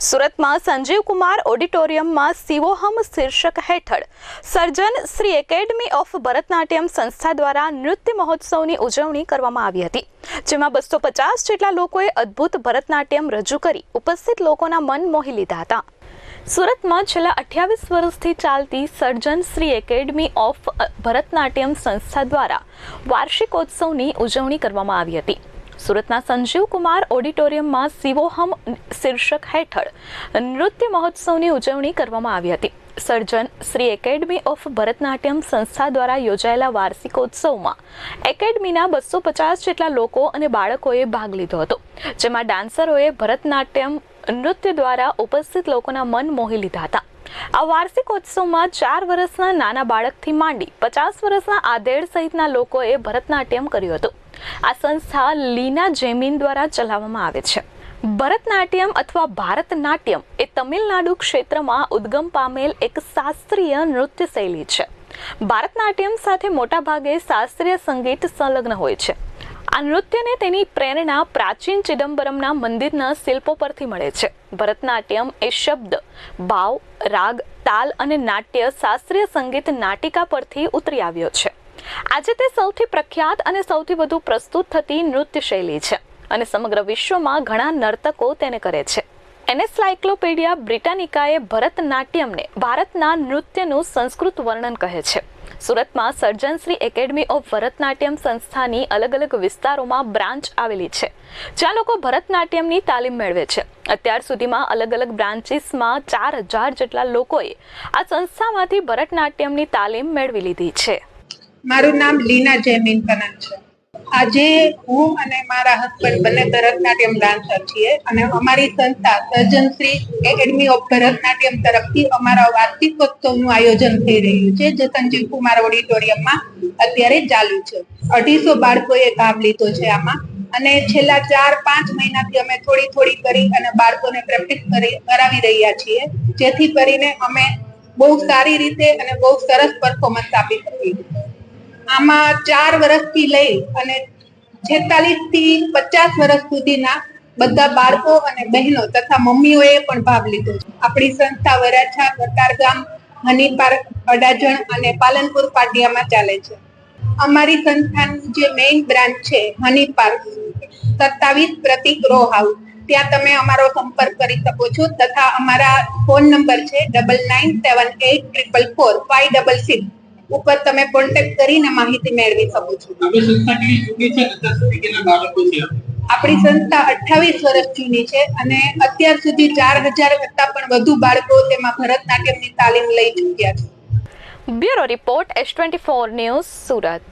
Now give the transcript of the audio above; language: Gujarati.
સુરતમાં સંજીવ કુમાર ઓડિટોરિયમમાં શિવોહમ શીર્ષક હેઠળ. સર્જન શ્રી એકેડમી ઓફ ભરતનાટ્યમ સંસ્થા દ્વારા નૃત્ય મહોત્સવની ઉજવણી કરવામાં આવી હતી, જેમાં બસો પચાસ જેટલા લોકોએ અદ્ભુત ભરતનાટ્યમ રજૂ કરી, ઉપસ્થિત લોકોના મન મોહી લીધા હતા. સુરતમાં છેલ્લા અઠ્યાવીસ વર્ષથી ચાલતી સર્જન શ્રી એકેડમી ઓફ ભરતનાટ્યમ સંસ્થા દ્વારા વાર્ષિકોત્સવની ઉજવણી કરવામાં આવી હતી. સુરતના સંજીવ કુમાર ઓડિટોરિયમમાં શિવોહમ શીર્ષક હેઠળ નૃત્ય મહોત્સવની ઉજવણી કરવામાં આવી હતી. સર્જન શ્રી એકેડમી ઓફ ભરતનાટ્યમ સંસ્થા દ્વારા યોજાયેલા વાર્ષિકોત્સવમાં એકેડમીના બસો પચાસ જેટલા લોકો અને બાળકોએ ભાગ લીધો હતો, જેમાં ડાન્સરોએ ભરતનાટ્યમ નૃત્ય દ્વારા ઉપસ્થિત લોકોના મન મોહી લીધા હતા. આ વાર્ષિકોત્સવમાં ચાર વર્ષના નાના બાળકથી માંડી પચાસ વર્ષના આધેડ સહિતના લોકોએ ભરતનાટ્યમ કર્યું હતું. આ સંસ્થા લીના જેમિન દ્વારા ચલાવવામાં આવે છે. ભરતનાટ્યમ અથવા ભારતનાટ્યમ એ તમિલનાડુ ક્ષેત્રમાં ઉદ્ગમ પામેલ એક શાસ્ત્રીય નૃત્ય શૈલી છે. ભારતનાટ્યમ સાથે મોટાભાગે શાસ્ત્રીય સંગીત સંલગ્ન હોય છે. આ નૃત્યને તેની પ્રેરણા પ્રાચીન ચિદમ્બરમના મંદિરના શિલ્પો પરથી મળે છે. ભરતનાટ્યમ એ શબ્દ, ભાવ, રાગ, તાલ અને નાટ્ય શાસ્ત્રીય સંગીત નાટિકા પરથી ઉતરી આવ્યો છે. આજે તે સૌથી પ્રખ્યાત અને સૌથી વધુ પ્રસ્તુત થતી નૃત્ય શૈલી છે અને સમગ્ર વિશ્વમાં ઘણા નર્તકો તેને કરે છે. એનેસાયક્લોપીડિયા બ્રિટાનિકાએ ભરતનાટ્યમને ભારતના નૃત્યનું સંસ્કૃત વર્ણન કહે છે. સુરતમાં સર્જનશ્રી એકેડમી ઓફ ભરતનાટ્યમ સંસ્થાની અલગ અલગ વિસ્તારોમાં બ્રાન્ચ આવેલી છે, જ્યાં લોકો ભરતનાટ્યમની તાલીમ મેળવે છે. અત્યાર સુધીમાં અલગ અલગ બ્રાન્ચીસમાં ચાર હજાર જેટલા લોકોએ આ સંસ્થામાંથી ભરતનાટ્યમની તાલીમ મેળવી લીધી છે. મારું નામ લીના જયમીન પનન છે. આજે હું અને મારા હસબન્ડ બંને ભરતનાટ્યમ ડાન્સર છીએ અને અમારી સંસ્થા સર્જનશ્રી એકેડમી ઓફ ભરતનાટ્યમ તરફથી અમારા વાર્ષિકોત્સવનું આયોજન થઈ રહ્યું છે, જે સંજીવ કુમાર ઓડિટોરિયમમાં અત્યારે ચાલુ છે. અઢીસો બાળકોએ ભાગ લીધો છે આમાં અને છેલ્લા ચાર પાંચ મહિનાથી અમે થોડી થોડી કરી અને બાળકોને પ્રેક્ટિસ કરી કરાવી રહ્યા છીએ, જેથી કરીને અમે બહુ સારી રીતે અને બહુ સરસ પરફોર્મન્સ આપી શકીએ. આમાં ચાર વર્ષથી લઈ અને છેતાલીસથી પચાસ વર્ષ સુધીના બધા બાળકો અને બહેનો તથા મમ્મીઓએ પણ ભાગ લીધો છે. આપણી સંસ્થા વરાછા કતારગામ હની પાર્ક, અડાજણ અને પાલનપુર પાટિયામાં ચાલે છે. અમારી સંસ્થાની જે મેઇન બ્રાન્ચ છે, હની પાર્ક, સત્તાવીસ પ્રતિક રો હાઉસ ત્યાં તમે અમારો સંપર્ક કરી શકો છો તથા અમારા ફોન નંબર છે double nine seven eight triple four five double six ઉપર તમે કોન્ટેક્ટ કરીને માહિતી મેળવી શકો છો. આપણી સંસ્થા કેવી જૂની છે અત્યાર સુધી કેટલા બાળકો છે? આપણી સંસ્થા અઠ્ઠાવીસ વર્ષ જૂની છે અને અત્યાર સુધી ચાર હજાર કરતા પણ વધુ બાળકો તેમાં ભરતનાટ્યમની તાલીમ લઈ ચૂક્યા છે. Bureau report S twenty four news Surat.